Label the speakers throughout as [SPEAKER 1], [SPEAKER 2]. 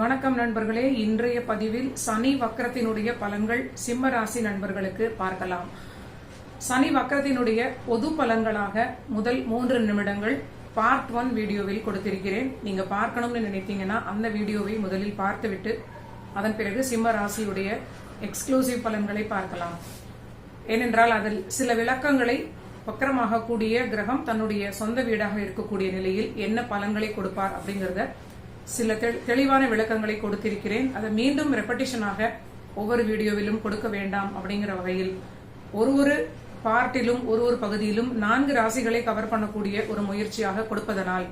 [SPEAKER 1] வணக்கம் நண்பர்களே. இன்றைய பதிவில் சனி வக்கரத்தினுடைய பலன்கள் சிம்ம ராசி நண்பர்களுக்கு பார்க்கலாம். சனி வக்கரத்தினுடைய பொது பலன்களாக முதல் மூன்று நிமிடங்கள் பார்ட் ஒன் வீடியோவில் கொடுத்திருக்கிறேன். நீங்க பார்க்கணும்னு நினைத்தீங்கன்னா அந்த வீடியோவை முதலில் பார்த்துவிட்டு அதன் பிறகு சிம்ம ராசியுடைய எக்ஸ்க்ளூசிவ் பலன்களை பார்க்கலாம். ஏனென்றால் அதில் சில விளக்கங்களை வக்கரமாக கூடிய கிரகம் தன்னுடைய சொந்த வீடாக இருக்கக்கூடிய நிலையில் என்ன பலன்களை கொடுப்பார் அப்படிங்கறத சில தெளிவான விளக்கங்களை கொடுத்திருக்கிறேன். அதை மீண்டும் ரெப்படிஷனாக ஒவ்வொரு வீடியோவிலும் கொடுக்க வேண்டாம் அப்படிங்கிற வகையில் ஒரு ஒரு பார்ட்டிலும் ஒரு ஒரு பகுதியிலும் நான்கு ராசிகளை கவர் பண்ணக்கூடிய ஒரு முயற்சியாக கொடுப்பதனால்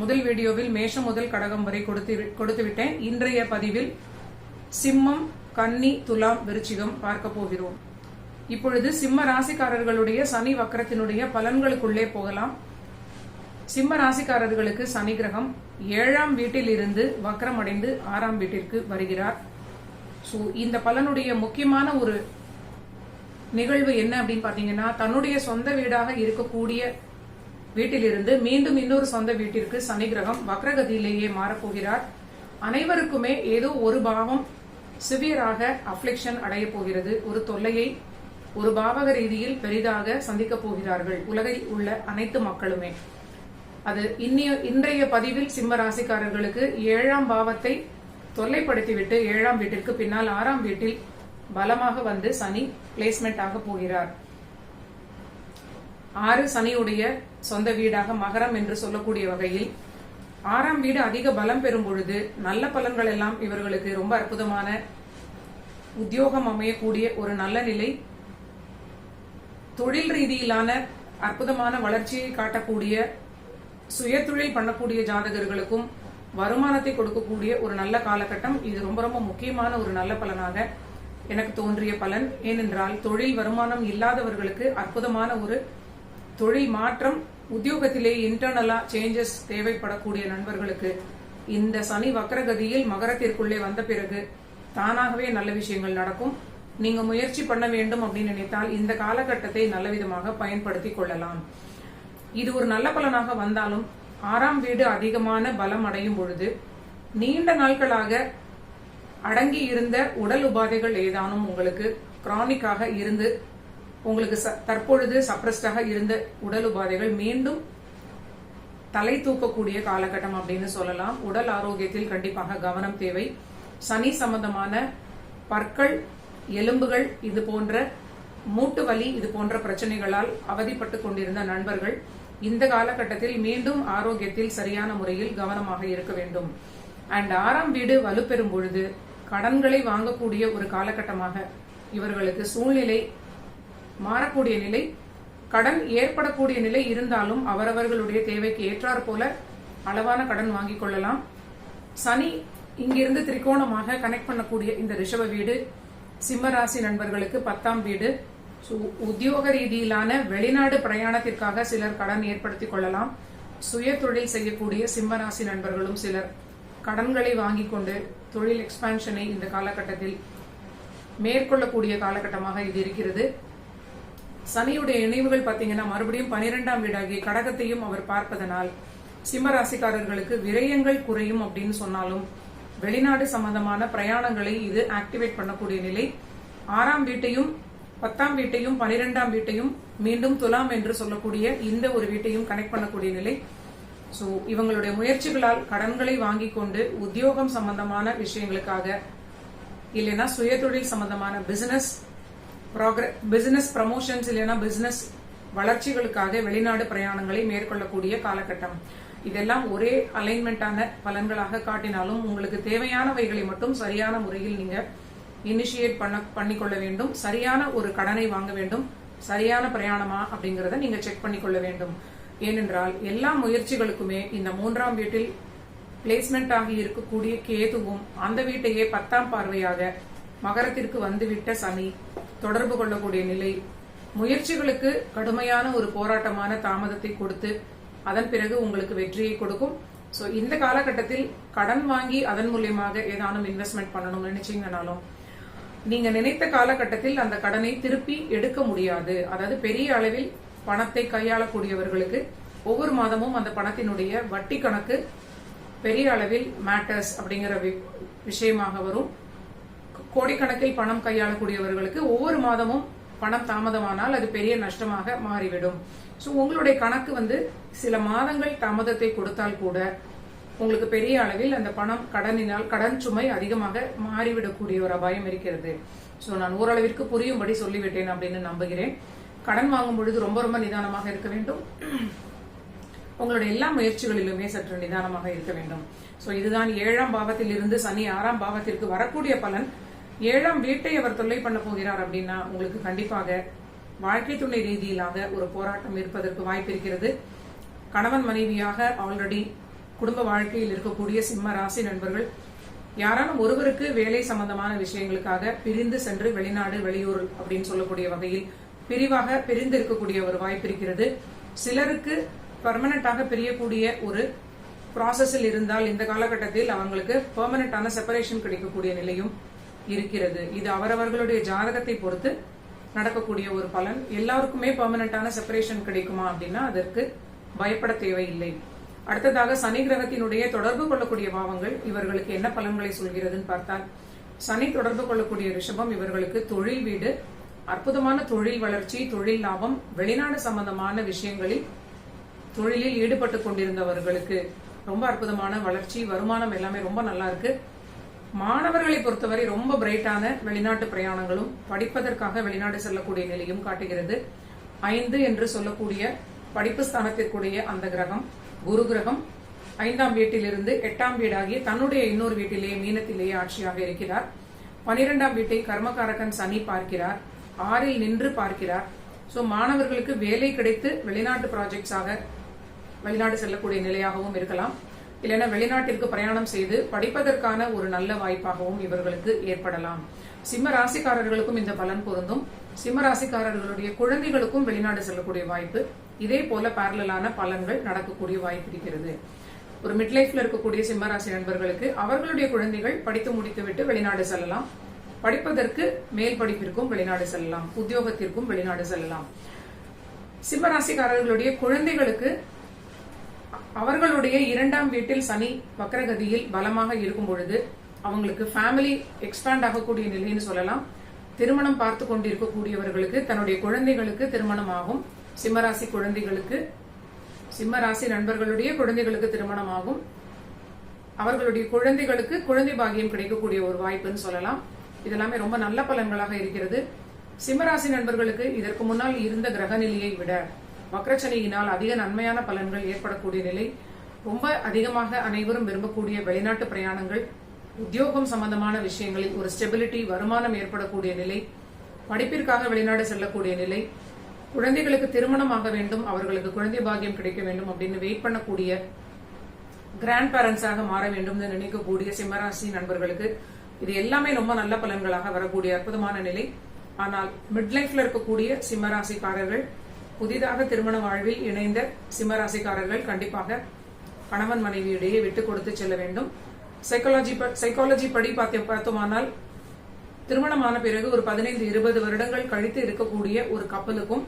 [SPEAKER 1] முதல் வீடியோவில் மேஷம் முதல் கடகம் வரை கொடுத்து கொடுத்து விட்டேன். இன்றைய பதிவில் சிம்மம் கன்னி துலாம் விருச்சிகம் பார்க்க போகிறோம். இப்பொழுது சிம்ம ராசிக்காரர்களுடைய சனி வக்கரத்தினுடைய பலன்களுக்குள்ளே போகலாம். சிம்ம ராசிக்காரர்களுக்கு சனி கிரகம் ஏழாம் வீட்டில் இருந்து வக்ரம் அடைந்து ஆறாம் வீட்டிற்கு வருகிறார். ஸோ இந்த பலனுடைய முக்கியமான ஒரு நிகழ்வு என்ன அப்படின்னு பாத்தீங்கன்னா தன்னுடைய சொந்த வீடாக இருக்கக்கூடிய வீட்டிலிருந்து மீண்டும் இன்னொரு சொந்த வீட்டிற்கு சனி கிரகம் வக்ரகதியிலேயே மாறப்போகிறார். அனைவருக்குமே ஏதோ ஒரு பாவம் சிவியராக அஃப்ளிக்ஷன் அடைய போகிறது. ஒரு தொல்லையை ஒரு பாவக ரீதியில் பெரிதாக சந்திக்கப் போகிறார்கள். உலகில் உள்ள அனைத்து மக்களுமே. அது இன்னிய இன்றைய பதிவில் சிம்ம ராசிக்காரர்களுக்கு ஏழாம் பாவத்தை தொல்லைப்படுத்திவிட்டு ஏழாம் வீட்டிற்கு பின்னால் ஆறாம் வீட்டில் பலமாக வந்து சனி பிளேஸ்மெண்ட் ஆக போகிறார். ஆறு சனியுடைய சொந்த வீடாக மகரம் என்று சொல்லக்கூடிய வகையில் ஆறாம் வீடு அதிக பலம் பெறும் பொழுது நல்ல பலன்கள் எல்லாம் இவர்களுக்கு ரொம்ப அற்புதமான உத்தியோகம் அமையக்கூடிய ஒரு நல்ல நிலை. தொழில் ரீதியிலான அற்புதமான வளர்ச்சியை காட்டக்கூடிய சுயதொழில் பண்ணக்கூடிய ஜாதகர்களுக்கும் வருமானத்தை கொடுக்கக்கூடிய ஒரு நல்ல காலகட்டம். இது ரொம்ப ரொம்ப முக்கியமான ஒரு நல்ல பலனாக எனக்கு தோன்றிய பலன். ஏனென்றால் தொழில் வருமானம் இல்லாதவர்களுக்கு அற்புதமான ஒரு தொழில் மாற்றம் உத்தியோகத்திலே இன்டர்னலா சேஞ்சஸ் தேவைப்படக்கூடிய நண்பர்களுக்கு இந்த சனி வக்ரகதியில் மகரத்திற்குள்ளே வந்த பிறகு தானாகவே நல்ல விஷயங்கள் நடக்கும். நீங்க முயற்சி பண்ண வேண்டும் அப்படின்னு நினைத்தால் இந்த காலகட்டத்தை நல்ல விதமாக பயன்படுத்திக் கொள்ளலாம். இது ஒரு நல்ல பலனாக வந்தாலும் ஆறாம் வீடு அதிகமான பலம் அடையும் பொழுது நீண்ட நாட்களாக அடங்கி இருந்த உடல் உபாதைகள் ஏதானும் உங்களுக்கு கிரானிக்காக இருந்து உங்களுக்கு ச- தற்பொழுது சப்ரஸ்டாக இருந்த உடல் உபாதைகள் மீண்டும் தலை தூக்கக்கூடிய காலகட்டம் அப்படின்னு சொல்லலாம். உடல் ஆரோக்கியத்தில் கண்டிப்பாக கவனம் தேவை. சனி சம்பந்தமான பற்கள் எலும்புகள் இது போன்ற மூட்டு வலி இது போன்ற பிரச்சனைகளால் அவதிப்பட்டு கொண்டிருந்த நண்பர்கள் இந்த காலகட்டத்தில் மீண்டும் ஆரோக்கியத்தில் சரியான முறையில் கவனமாக இருக்க வேண்டும். அண்ட் ஆறாம் வீடு வலுப்பெறும் பொழுது கடன்களை வாங்கக்கூடிய ஒரு காலகட்டமாக இவர்களுக்கு சூழ்நிலை மாறக்கூடிய நிலை கடன் ஏற்படக்கூடிய நிலை இருந்தாலும் அவரவர்களுடைய தேவைக்கு ஏற்றாற் போல அளவான கடன் வாங்கிக் கொள்ளலாம். சனி இங்கிருந்து திரிகோணமாக கனெக்ட் பண்ணக்கூடிய இந்த ரிஷப வீடு சிம்மராசி நண்பர்களுக்கு பத்தாம் வீடு உத்தியோக ரீதியிலான வெளிநாடு பிரயாணத்திற்காக சிலர் கடன் ஏற்படுத்திக் கொள்ளலாம். சுய தொழில் செய்யக்கூடிய சிம்ம ராசி நண்பர்களும் சிலர் கடன்களை வாங்கிக் கொண்டு தொழில் எக்ஸ்பான்ஷனை இந்த காலகட்டத்தில் மேற்கொள்ளக்கூடிய காலகட்டமாக இது இருக்கிறது. சனியுடைய இணைவுகள் பார்த்தீங்கன்னா மறுபடியும் பனிரெண்டாம் வீடாகிய கடகத்தையும் அவர் பார்ப்பதனால் சிம்மராசிக்காரர்களுக்கு விரயங்கள் குறையும் அப்படின்னு சொன்னாலும் வெளிநாடு சம்பந்தமான பிரயாணங்களை இது ஆக்டிவேட் பண்ணக்கூடிய நிலை. ஆறாம் வீட்டையும் பத்தாம் வீட்டையும் பனிரெண்டாம் வீட்டையும் மீண்டும் துலாம் என்று சொல்லக்கூடிய இந்த ஒரு வீட்டையும் கனெக்ட் பண்ணக்கூடிய நிலை. சோ இவங்களுடைய முயற்சிகளால் கடன்களை வாங்கிக் கொண்டு உத்தியோகம் சம்பந்தமான விஷயங்களுக்காக இல்லைன்னா சுயதொழில் சம்பந்தமான பிசினஸ் பிசினஸ் ப்ரமோஷன்ஸ் இல்லைன்னா பிசினஸ் வளர்ச்சிகளுக்காக வெளிநாடு பிரயாணங்களை மேற்கொள்ளக்கூடிய காலகட்டம். இதெல்லாம் ஒரே அலைன்மெண்டான பலன்களாக காட்டினாலும் உங்களுக்கு தேவையானவைகளை மட்டும் சரியான முறையில் நீங்க இனிஷியேட் பண்ண பண்ணிக்கொள்ள வேண்டும். சரியான ஒரு கடனை வாங்க வேண்டும். சரியான பிரயாணமா அப்படிங்கறத நீங்க செக் பண்ணிக்கொள்ள வேண்டும். ஏனென்றால் எல்லா முயற்சிகளுக்குமே இந்த மூன்றாம் வீட்டில் பிளேஸ்மெண்ட் ஆகி இருக்கக்கூடிய கேதுவும் அந்த வீட்டையே பத்தாம் பார்வையாக மகரத்திற்கு வந்துவிட்ட சனி தொடர்பு கொள்ளக்கூடிய நிலை. முயற்சிகளுக்கு கடுமையான ஒரு போராட்டமான தாமதத்தை கொடுத்து அதன் பிறகு உங்களுக்கு வெற்றியை கொடுக்கும். ஸோ இந்த காலகட்டத்தில் கடன் வாங்கி அதன் மூலியமாக ஏதானும் இன்வெஸ்ட்மெண்ட் பண்ணணும்னு நினைச்சீங்கனாலும் நீங்க நினைத்த காலகட்டத்தில் அந்த கடனை திருப்பி எடுக்க முடியாது. அதாவது பெரிய அளவில் பணத்தை கையாளக்கூடியவர்களுக்கு ஒவ்வொரு மாதமும் அந்த பணத்தினுடைய வட்டி கணக்கு பெரிய அளவில் மேட்டர்ஸ் அப்படிங்கிற வி- விஷயமாக வரும். கோடிக்கணக்கில் பணம் கையாளக்கூடியவர்களுக்கு ஒவ்வொரு மாதமும் பணம் தாமதமானால் அது பெரிய நஷ்டமாக மாறிவிடும். ஸோ உங்களுடைய கணக்கு வந்து சில மாதங்கள் தாமதத்தை கொடுத்தால் கூட உங்களுக்கு பெரிய அளவில் அந்த பணம் கடனினால் கடன் சுமை அதிகமாக மாறிவிடக்கூடிய ஒரு அபாயம் இருக்கிறது. ஸோ நான் ஓரளவிற்கு புரியும்படி சொல்லிவிட்டேன் அப்படின்னு நம்புகிறேன். கடன் வாங்கும் பொழுது ரொம்ப ரொம்ப நிதானமாக இருக்க வேண்டும். உங்களுடைய எல்லா முயற்சிகளிலுமே சற்று நிதானமாக இருக்க வேண்டும். ஸோ இதுதான் ஏழாம் பாவத்தில் இருந்து சனி ஆறாம் பாவத்திற்கு வரக்கூடிய பலன். ஏழாம் வீட்டை அவர் தொல்லை பண்ண போகிறார் அப்படின்னா உங்களுக்கு கண்டிப்பாக வாழ்க்கை துணை ரீதியிலாக ஒரு போராட்டம் இருப்பதற்கு வாய்ப்பு இருக்கிறது. கணவன் மனைவியாக ஆல்ரெடி குடும்ப வாழ்க்கையில் இருக்கக்கூடிய சிம்ம ராசி நண்பர்கள் யாராலும் ஒருவருக்கு வேலை சம்பந்தமான விஷயங்களுக்காக பிரிந்து சென்று வெளிநாடு வெளியூர் அப்படின்னு சொல்லக்கூடிய வகையில் பிரிவாக பிரிந்து இருக்கக்கூடிய ஒரு வாய்ப்பு இருக்கிறது. சிலருக்கு பர்மனண்டாக பிரியக்கூடிய ஒரு ப்ராசஸில் இருந்தால் இந்த காலகட்டத்தில் அவங்களுக்கு பெர்மனண்டான செப்பரேஷன் கிடைக்கக்கூடிய நிலையும் இருக்கிறது. இது அவரவர்களுடைய ஜாதகத்தை பொறுத்து நடக்கக்கூடிய ஒரு பலன். எல்லாருக்குமே பெர்மனண்டான செப்பரேஷன் கிடைக்குமா அப்படின்னா அதற்கு பயப்பட தேவையில்லை. அடுத்ததாக சனி கிரகத்தினுடைய தொடர்பு கொள்ளக்கூடிய பாவங்கள் இவர்களுக்கு என்ன பலன்களை சொல்கிறதுன்னு பார்த்தால் சனி தொடர்பு கொள்ளக்கூடிய ரிஷபம் இவர்களுக்கு தொழில் வீடு அற்புதமான தொழில் வளர்ச்சி தொழில் லாபம் வெளிநாடு சம்பந்தமான விஷயங்களில் தொழிலில் ஈடுபட்டு கொண்டிருந்தவர்களுக்கு ரொம்ப அற்புதமான வளர்ச்சி வருமானம் எல்லாமே ரொம்ப நல்லா இருக்கு. மாணவர்களை பொறுத்தவரை ரொம்ப பிரைட்டான வெளிநாட்டு பிரயாணங்களும் படிப்பதற்காக வெளிநாடு செல்லக்கூடிய நிலையும் காட்டுகிறது. ஐந்து என்று சொல்லக்கூடிய படிப்பு ஸ்தானத்திற்குரிய அந்த கிரகம் குரு கிரகம் ஐந்தாம் வீட்டிலிருந்து எட்டாம் வீடாகி தன்னுடைய இன்னொரு வீட்டிலேயே மீனத்திலேயே ஆட்சியாக இருக்கிறார். பனிரெண்டாம் வீட்டை கர்மகாரகன் சனி பார்க்கிறார். ஆறில் நின்று பார்க்கிறார். சோ மாணவர்களுக்கு வேலை கிடைத்து வெளிநாட்டு ப்ராஜெக்ட்ஸாக வெளிநாடு செல்லக்கூடிய நிலையாகவும் இருக்கலாம். இல்லைன்னா வெளிநாட்டிற்கு பிரயாணம் செய்து படிப்பதற்கான ஒரு நல்ல வாய்ப்பாகவும் இவர்களுக்கு ஏற்படலாம். சிம்ம ராசிக்காரர்களுக்கும் இந்த பலன் பொருந்தும். சிம்மராசிக்காரர்களுடைய குழந்தைகளுக்கும் வெளிநாடு செல்லக்கூடிய வாய்ப்பு இதே போல பேரலான பலன்கள் நடக்கக்கூடிய வாய்ப்பு இருக்கிறது. ஒரு மிட்லைஃப்ல இருக்கக்கூடிய சிம்மராசி நண்பர்களுக்கு அவர்களுடைய குழந்தைகள் படித்து முடித்துவிட்டு வெளிநாடு செல்லலாம். படிப்பதற்கு மேல் படிப்பிற்கும் வெளிநாடு செல்லலாம். உத்தியோகத்திற்கும் வெளிநாடு செல்லலாம். சிம்மராசிக்காரர்களுடைய குழந்தைகளுக்கு அவர்களுடைய இரண்டாம் வீட்டில் சனி வக்கரகதியில் பலமாக இருக்கும் பொழுது அவங்களுக்கு ஃபேமிலி எக்ஸ்பேண்ட் ஆகக்கூடிய நிலைன்னு சொல்லலாம். திருமணம் பார்த்து கொண்டிருக்கக்கூடியவர்களுக்கு தன்னுடைய குழந்தைகளுக்கு திருமணம் ஆகும் சிம்மராசி குழந்தைகளுக்கு சிம்மராசி நண்பர்களுடைய குழந்தைகளுக்கு திருமணம் ஆகும் அவர்களுடைய குழந்தைகளுக்கு குழந்தை பாகியம் கிடைக்கக்கூடிய ஒரு வாய்ப்புன்னு சொல்லலாம். இதெல்லாமே ரொம்ப நல்ல பலன்களாக இருக்கிறது. சிம்மராசி நண்பர்களுக்கு இதற்கு முன்னால் இருந்த கிரக நிலையை விட வக்ரச்சனியினால் அதிக நன்மையான பலன்கள் ஏற்படக்கூடிய நிலை. ரொம்ப அதிகமாக அனைவரும் விரும்பக்கூடிய வெளிநாட்டு பிரயாணங்கள். உத்தியோகம் சம்பந்தமான விஷயங்களில் ஒரு ஸ்டெபிலிட்டி வருமானம் ஏற்படக்கூடிய நிலை படிப்பிற்காக வெளிநாடு செல்லக்கூடிய நிலை குழந்தைகளுக்கு திருமணம் ஆக வேண்டும் அவர்களுக்கு குழந்தை பாக்கியம் கிடைக்க வேண்டும் அப்படின்னு வெயிட் பண்ணக்கூடிய கிராண்ட் பேரண்ட்ஸாக மாற வேண்டும் என்று நினைக்கக்கூடிய சிம்மராசி நண்பர்களுக்கு இது எல்லாமே ரொம்ப நல்ல பலன்களாக வரக்கூடிய அற்புதமான நிலை. ஆனால் மிட் லைஃப்ல இருக்கக்கூடிய சிம்மராசிக்காரர்கள் புதிதாக திருமண வாழ்வில் இணைந்த சிம்மராசிக்காரர்கள் கண்டிப்பாக கணவன் மனைவியிடையே விட்டு கொடுத்து செல்ல வேண்டும். சைக்காலஜி சைக்காலஜி படி பார்த்து பார்த்தோமானால் திருமணமான பிறகு ஒரு பதினைந்து இருபது வருடங்கள் கழித்து இருக்கக்கூடிய ஒரு கப்பலுக்கும்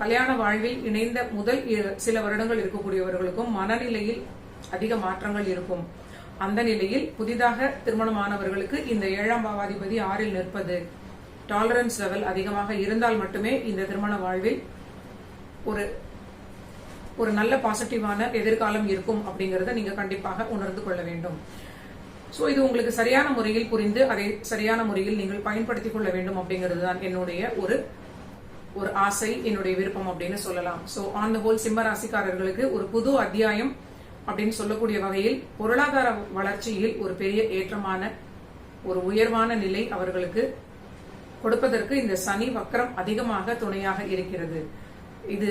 [SPEAKER 1] கல்யாண வாழ்வில் இணைந்த முதல் சில வருடங்கள் இருக்கக்கூடியவர்களுக்கும் மனநிலையில் அதிக மாற்றங்கள் இருக்கும். அந்த நிலையில் புதிதாக திருமணமானவர்களுக்கு இந்த ஏழாம் பாவாதிபதி ஆறில் நிற்பது டாலரன்ஸ் லெவல் அதிகமாக இருந்தால் மட்டுமே இந்த திருமண வாழ்வில் ஒரு ஒரு நல்ல பாசிட்டிவான எதிர்காலம் இருக்கும் அப்படிங்கறத நீங்க கண்டிப்பாக உணர்ந்து கொள்ள வேண்டும். ஸோ இது உங்களுக்கு சரியான முறையில் புரிந்து அதை சரியான முறையில் நீங்கள் பயன்படுத்திக் கொள்ள வேண்டும் அப்படிங்கிறது தான் என்னுடைய ஒரு ஒரு ஆசை என்னுடைய விருப்பம் அப்படின்னு சொல்லலாம். ஸோ ஆன் த ஹோல் சிம்ம ராசிக்காரர்களுக்கு ஒரு புது அத்தியாயம் அப்படின்னு சொல்லக்கூடிய வகையில் பொருளாதார வளர்ச்சியில் ஒரு பெரிய ஏற்றமான ஒரு உயர்வான நிலை அவர்களுக்கு கொடுப்பதற்கு இந்த சனி வக்கரம் அதிகமாக துணையாக இருக்கிறது. இது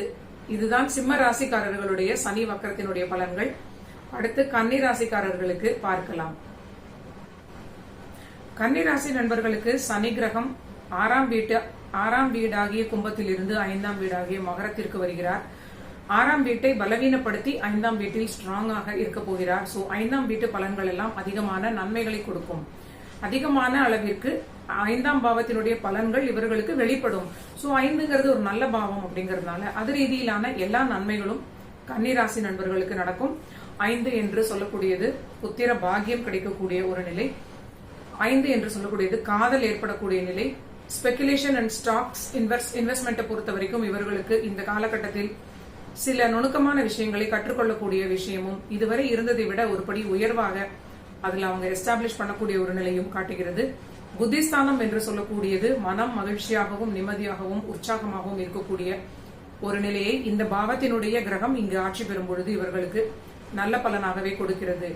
[SPEAKER 1] இதுதான் சிம்ம ராசிக்காரர்களுடைய சனி வக்கரத்தினுடைய பலன்கள். அடுத்து கன்னி ராசிக்காரர்களுக்கு பார்க்கலாம். கன்னிராசி நண்பர்களுக்கு சனி கிரகம் ஆறாம் வீட்டு ஆறாம் வீடாகிய கும்பத்திலிருந்து ஐந்தாம் வீடாகிய மகரத்திற்கு வருகிறார். ஆறாம் வீட்டை பலவீனப்படுத்தி ஐந்தாம் வீட்டில் ஸ்ட்ராங்காக இருக்க போகிறார். சோ ஐந்தாம் வீட்டு பலன்கள் எல்லாம் அதிகமான நன்மைகளை கொடுக்கும். அதிகமான அளவிற்கு ஐந்தாம் பாவத்தினுடைய பலன்கள் இவர்களுக்கு வெளிப்படும். சோ ஐந்துங்கிறது ஒரு நல்ல பாவம் அப்படிங்கறதுனால அது ரீதியிலான எல்லா நன்மைகளும் கன்னிராசி நண்பர்களுக்கு நடக்கும். ஐந்து என்று சொல்லக்கூடியது புத்திர பாகியம் கிடைக்கக்கூடிய ஒரு நிலை. ஐந்து என்று சொல்லக்கூடியது காதல் ஏற்படக்கூடிய நிலை ஸ்பெகுலேஷன் அண்ட் ஸ்டாக்ஸ் இன்வெஸ்ட் இன்வெஸ்ட்மெண்ட்டை பொறுத்த வரைக்கும் இவர்களுக்கு இந்த காலகட்டத்தில் சில நுணுக்கமான விஷயங்களை கற்றுக்கொள்ளக்கூடிய விஷயமும் இதுவரை இருந்ததை விட ஒருபடி உயர்வாக அதில் அவங்க எஸ்டாப்ளிஷ் பண்ணக்கூடிய ஒரு நிலையும் காட்டுகிறது. புத்திஸ்தானம் என்று சொல்லக்கூடியது மனம் மகிழ்ச்சியாகவும் நிம்மதியாகவும் உற்சாகமாகவும் இருக்கக்கூடிய ஒரு நிலையை இந்த பாவத்தினுடைய கிரகம் இங்கு ஆட்சி பெறும் பொழுது இவர்களுக்கு நல்ல பலனாகவே கொடுக்கிறது.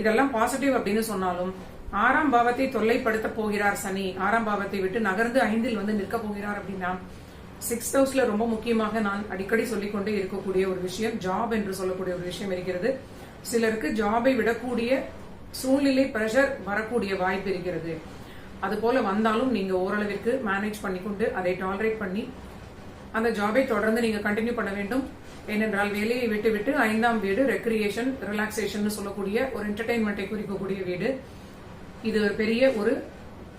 [SPEAKER 1] இதெல்லாம் பாசிட்டிவ் அப்படின்னு சொன்னாலும் ஆறாம் பாவத்தை தொல்லைப்படுத்த போகிறார் சனி. ஆறாம் பாவத்தை விட்டு நகர்ந்து ஐந்தில் வந்து நிற்க போகிறார் அப்படின்னா சிக்ஸ்த் ஹவுஸ்ல ரொம்ப முக்கியமாக நான் அடிக்கடி சொல்லிக்கொண்டே இருக்கக்கூடிய ஒரு விஷயம் ஜாப் என்று சொல்லக்கூடிய ஒரு விஷயம் இருக்கிறது. சிலருக்கு ஜாபை விடக்கூடிய சூழ்நிலை பிரஷர் வரக்கூடிய வாய்ப்பு இருக்கிறது. அது போல வந்தாலும் நீங்க ஓரளவிற்கு மேனேஜ் பண்ணிக்கொண்டு அதை டாலரேட் பண்ணி அந்த ஜாபை தொடர்ந்து நீங்க கண்டினியூ பண்ண வேண்டும். ஏனென்றால் வேலையை விட்டு விட்டு ஐந்தாம் வீடு ரெக்ரியேஷன் ரிலாக்ஸேஷன் சொல்லக்கூடிய ஒரு என்டர்டைன்மெண்ட்டை குறிக்கக்கூடிய வீடு. இது ஒரு பெரிய ஒரு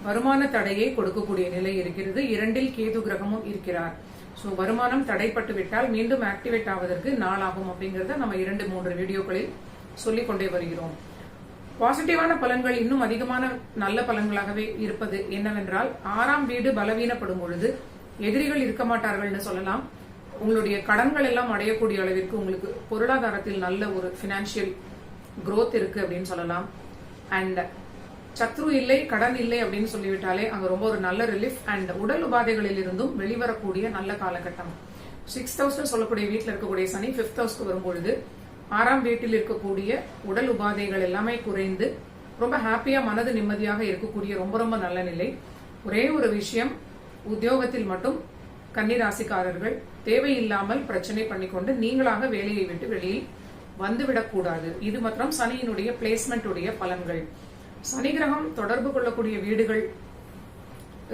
[SPEAKER 1] வருமான தடையை கொடுக்கக்கூடிய நிலை இருக்கிறது. இரண்டில் கேது கிரகமும் இருக்கிறார். சோ வருமானம் தடைப்பட்டு விட்டால் மீண்டும் ஆக்டிவேட் ஆவதற்கு நாளாகும் அப்படிங்கறத நம்ம இரண்டு மூன்று வீடியோக்களில் சொல்லிக் கொண்டே வருகிறோம் பாசிட்டிவான பலன்கள் இன்னும் அதிகமான நல்ல பலன்களாகவே இருப்பது என்னவென்றால் ஆறாம் வீடு பலவீனப்படும் பொழுது எதிரிகள் இருக்க மாட்டார்கள்னு சொல்லலாம். உங்களுடைய கடன்கள் எல்லாம் அடையக்கூடிய அளவிற்கு உங்களுக்கு பொருளாதாரத்தில் நல்ல ஒரு பினான்சியல் குரோத் இருக்கு அப்படின்னு சொல்லலாம். அண்ட் சத்ரு இல்லை கடன் இல்லை அப்படின்னு சொல்லிவிட்டாலே அங்க ரொம்ப ஒரு நல்ல ரிலீஃப் அண்ட் உடல் உபாதைகளில் இருந்தும் வெளிவரக்கூடிய நல்ல காலகட்டம். சிக்ஸ் தௌசண்ட் சொல்லக்கூடிய வீட்டில் இருக்கக்கூடிய சனி பிப்த் ஹவுஸ்க்கு வரும்பொழுது ஆறாம் வீட்டில் இருக்கக்கூடிய உடல் உபாதைகள் எல்லாமே குறைந்து ரொம்ப ஹாப்பியா மனது நிம்மதியாக இருக்கக்கூடிய ரொம்ப ரொம்ப நல்ல நிலை. ஒரே ஒரு விஷயம் உத்தியோகத்தில் மட்டும் கன்னிராசிக்காரர்கள் தேவையில்லாமல் பிரச்சனை பண்ணிக்கொண்டு நீங்களாக வேலையை விட்டு வெளியில் வந்துவிடக்கூடாது. இது மாத்திரம் சனியினுடைய பிளேஸ்மெண்ட் உடைய பலன்கள். சனி கிரகம் தொடர்பு கொள்ளக்கூடிய வீடுகள்